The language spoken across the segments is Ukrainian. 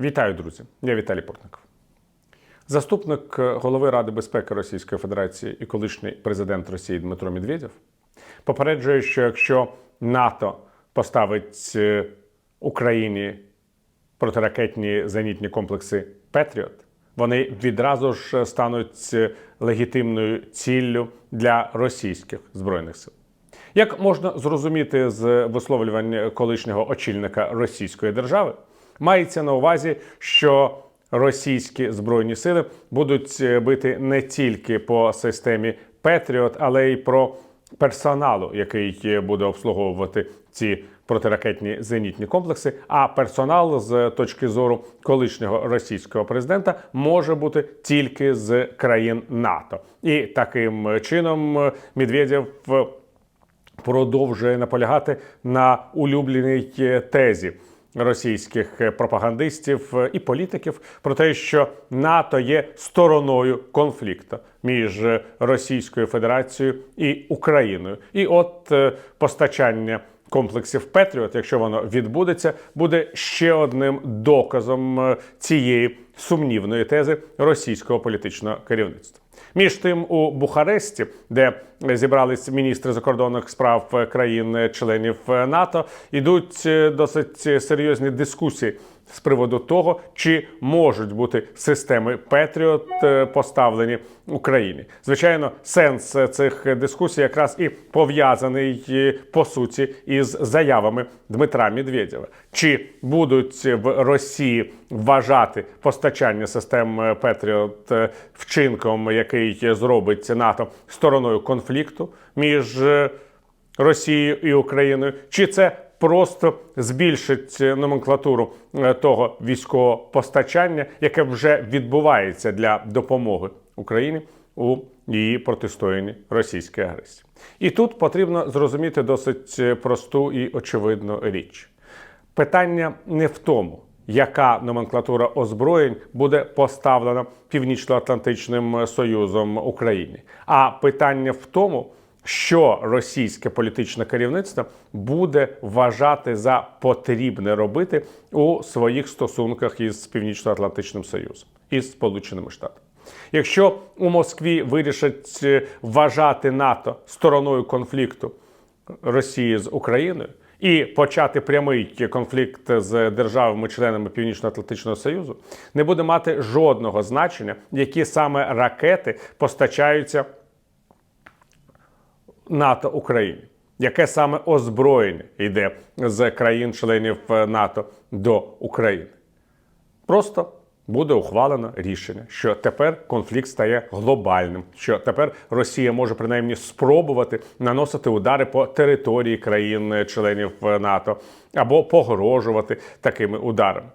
Вітаю, друзі! Я Віталій Портников. Заступник голови Ради безпеки Російської Федерації і колишній президент Росії Дмитро Медведєв попереджує, що якщо НАТО поставить е, Україні протиракетні зенітні комплекси Петріот, вони відразу ж стануть е, легітимною ціллю для російських збройних сил. Як можна зрозуміти з висловлювань колишнього очільника Російської держави, мається на увазі, що російські збройні сили будуть е, бити не тільки по системі Петріот, але й про персоналу, який е, буде обслуговувати ці протиракетні зенітні комплекси. А персонал з точки зору колишнього російського президента може бути тільки з країн НАТО, і таким чином е, Медведєв продовжує наполягати на улюбленій тезі російських е, пропагандистів е, і політиків про те, що НАТО є стороною конфлікту між е, Російською Федерацією і Україною. І от постачання комплексів Петріот, якщо воно відбудеться, буде ще одним доказом е, цієї сумнівної тези російського політичного керівництва. Між тим, у Бухаресті, де зібрались міністри закордонних справ країн-членів НАТО, ідуть е, досить серйозні дискусії з приводу того, чи можуть бути системи Петріот е, поставлені Україні. Звичайно, сенс цих дискусій якраз і пов'язаний е, по суті із заявами Дмитра Медведєва. Чи будуть в Росії вважати постачання систем Петріот е, вчинком, який зробить НАТО стороною конфлікту між е, Росією і Україною, чи це просто збільшить е, номенклатуру е, того військового постачання, яке вже відбувається для допомоги Україні у її протистоянні російській агресії. І тут потрібно зрозуміти досить е, просту і очевидну річ. Питання не в тому, яка номенклатура озброєнь буде поставлена Північно-Атлантичним Союзом Україні, а питання в тому, що російське політичне керівництво буде вважати за потрібне робити у своїх стосунках із Північно-Атлантичним Союзом із Сполученими Штатами. Якщо у Москві вирішать е, вважати НАТО стороною конфлікту Росії з Україною і почати прямий конфлікт з державами-членами Північно-Атлантичного Союзу, не буде мати жодного значення, які саме ракети постачаються НАТО Україні. Яке саме озброєння йде з країн-членів НАТО до України? Просто буде ухвалено рішення, що тепер конфлікт стає глобальним, що тепер Росія може принаймні спробувати наносити удари по території країн-членів НАТО або погрожувати такими ударами.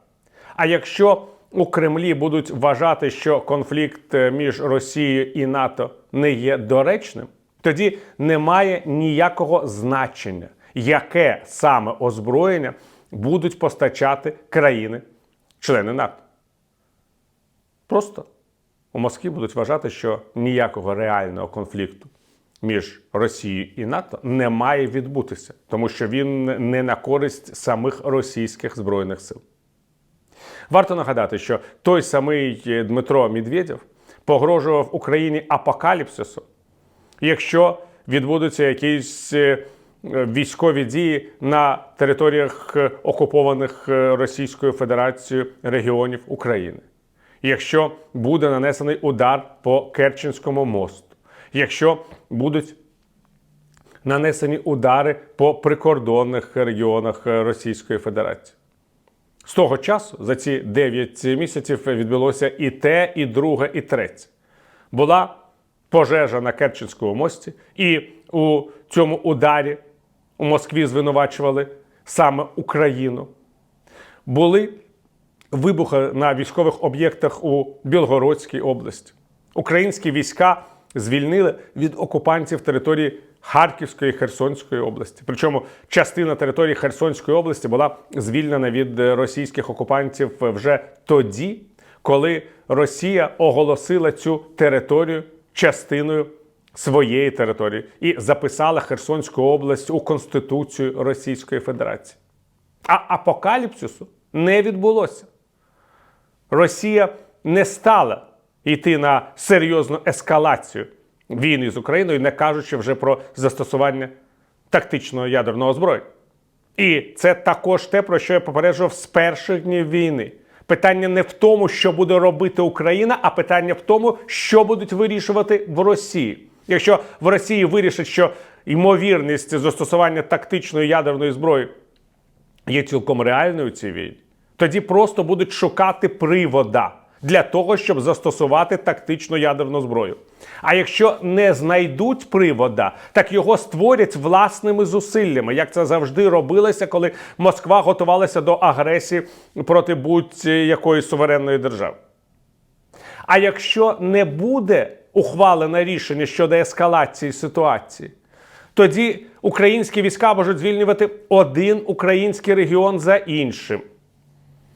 А якщо у Кремлі будуть вважати, що конфлікт між Росією і НАТО не є доречним, тоді немає ніякого значення, яке саме озброєння будуть постачати країни-члени НАТО. Просто у Москві будуть вважати, що ніякого реального конфлікту між Росією і НАТО не має відбутися, тому що він не на користь самих російських збройних сил. Варто нагадати, що той самий Дмитро Медведєв погрожував Україні апокаліпсису, якщо відбудуться якісь е, військові дії на територіях е, окупованих е, Російською Федерацією регіонів України, якщо буде нанесений удар по Керченському мосту, якщо будуть нанесені удари по прикордонних регіонах Російської Федерації. З того часу за ці 9 місяців відбулося і те, і друге, і третє. Була пожежа на Керченському мості, і у цьому ударі у Москві звинувачували саме Україну. Були вибухи на військових об'єктах у Білгородській області. Українські війська звільнили від окупантів території Харківської і Херсонської області. Причому частина території Херсонської області була звільнена від російських окупантів вже тоді, коли Росія оголосила цю територію частиною своєї території і записала Херсонську область у Конституцію Російської Федерації. А апокаліпсису не відбулося. Росія не стала йти на серйозну ескалацію війни з Україною, не кажучи вже про застосування тактичного ядерного озброєння. І це також те, про що я попереджував з перших днів війни. Питання не в тому, що буде робити Україна, а питання в тому, що будуть вирішувати в Росії. Якщо в Росії вирішать, що ймовірність застосування тактичної ядерної зброї є цілком реальною у цій війні, тоді просто будуть шукати привода для того, щоб застосувати тактичну ядерну зброю. А якщо не знайдуть привода, так його створять власними зусиллями, як це завжди робилося, коли Москва готувалася до агресії проти будь-якої суверенної держави. А якщо не буде ухвалене рішення щодо ескалації ситуації, тоді українські війська можуть звільнювати один український регіон за іншим,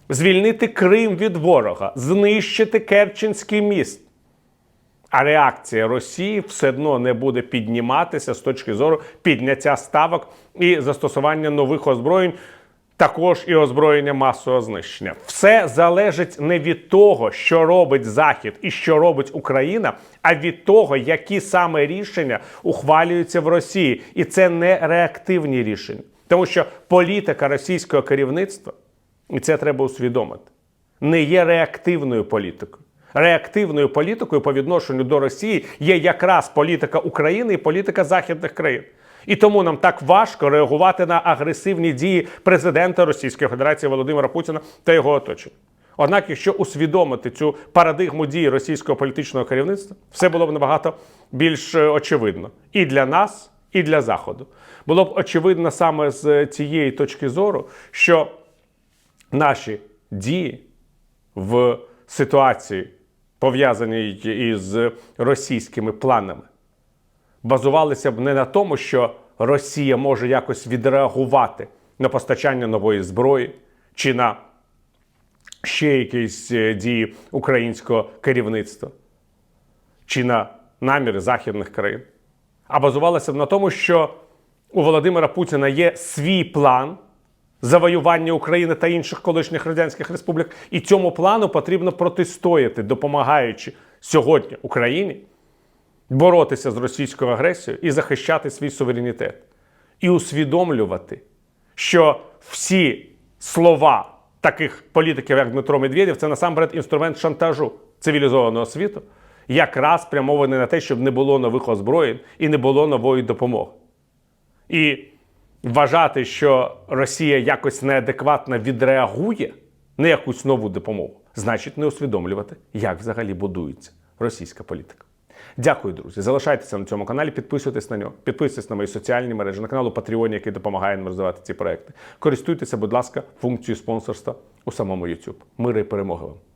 звільнити Крим від ворога, знищити Керченський міст. А реакція Росії все одно не буде підніматися з точки зору підняття ставок і застосування нових озброєнь, також і озброєння масового знищення. Все залежить не від того, що робить Захід і що робить Україна, а від того, які саме рішення ухвалюються в Росії. І це не реактивні рішення, тому що політика російського керівництва, і це треба усвідомити, не є реактивною політикою. Реактивною політикою по відношенню до Росії є якраз політика України і політика західних країн. І тому нам так важко реагувати на агресивні дії президента Російської Федерації Володимира Путіна та його оточення. Однак, якщо усвідомити цю парадигму дії російського політичного керівництва, все було б набагато більш е, очевидно і для нас, і для Заходу. Було б очевидно саме з цієї точки зору, що наші дії в ситуації, пов'язаній із російськими планами, базувалися б не на тому, що Росія може якось відреагувати на постачання нової зброї чи на ще якісь е, дії українського керівництва, чи на наміри західних країн, а базувалися б на тому, що у Володимира Путіна є свій план завоювання України та інших колишніх радянських республік, і цьому плану потрібно протистояти, допомагаючи сьогодні Україні боротися з російською агресією і захищати свій суверенітет, і усвідомлювати, що всі слова таких політиків, як Дмитро Медведєв, це насамперед інструмент шантажу цивілізованого світу, якраз спрямований на те, щоб не було нових озброєнь і не було нової допомоги. І вважати, що Росія якось неадекватно відреагує на якусь нову допомогу, значить не усвідомлювати, як взагалі будується російська політика. Дякую, друзі. Залишайтеся на цьому каналі, підписуйтесь на нього, підписуйтесь на мої соціальні мережі, на канал у Patreon, який допомагає нам розвивати ці проекти. Користуйтеся, будь ласка, функцією спонсорства у самому YouTube. Мири і перемоги вам!